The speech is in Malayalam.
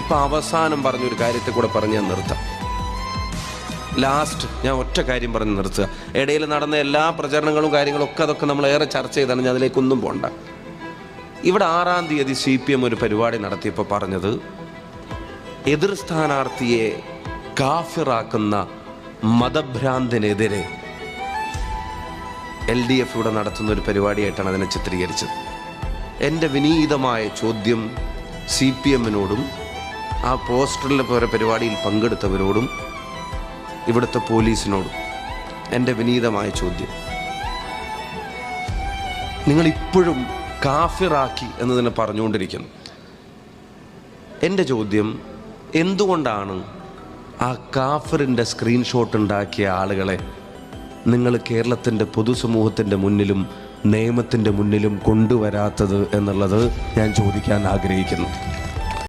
ഇപ്പം അവസാനം പറഞ്ഞൊരു കാര്യത്തെ കൂടെ പറഞ്ഞ് ഞാൻ നിർത്താം. ലാസ്റ്റ് ഞാൻ ഒറ്റ കാര്യം പറഞ്ഞ് നിർത്തുക. ഇടയിൽ നടന്ന എല്ലാ പ്രചരണങ്ങളും കാര്യങ്ങളും ഒക്കെ അതൊക്കെ നമ്മൾ ഏറെ ചർച്ച ചെയ്താണ്. ഞാൻ അതിലേക്കൊന്നും പോണ്ട. ഇവിടെ ആറാം തീയതി സി പി എം ഒരു പരിപാടി നടത്തിയപ്പോൾ പറഞ്ഞത് എതിർ സ്ഥാനാർത്ഥിയെ കാഫിറാക്കുന്ന മതഭ്രാന്തിനെതിരെ എൽ ഡി എഫ് ഇവിടെ നടത്തുന്ന ഒരു പരിപാടിയായിട്ടാണ് അതിനെ ചിത്രീകരിച്ചത്. എന്റെ വിനീതമായ ചോദ്യം സി പി എമ്മിനോടും ആ പോസ്റ്ററിലെ പോലെ പരിപാടിയിൽ പങ്കെടുത്തവരോടും ഇവിടുത്തെ പോലീസിനോടും എന്റെ വിനീതമായ ചോദ്യം. നിങ്ങൾ ഇപ്പോഴും കാഫിറാക്കി എന്ന് തന്നെ പറഞ്ഞുകൊണ്ടിരിക്കുന്നു. എന്റെ ചോദ്യം എന്തുകൊണ്ടാണ് ആ കാഫിറിന്റെ സ്ക്രീൻഷോട്ട് ഉണ്ടാക്കിയ ആളുകളെ നിങ്ങൾ കേരളത്തിന്റെ പൊതുസമൂഹത്തിന്റെ മുന്നിലും നിയമത്തിന്റെ മുന്നിലും കൊണ്ടുവരാത്തത് എന്നുള്ളത് ഞാൻ ചോദിക്കാൻ ആഗ്രഹിക്കുന്നു.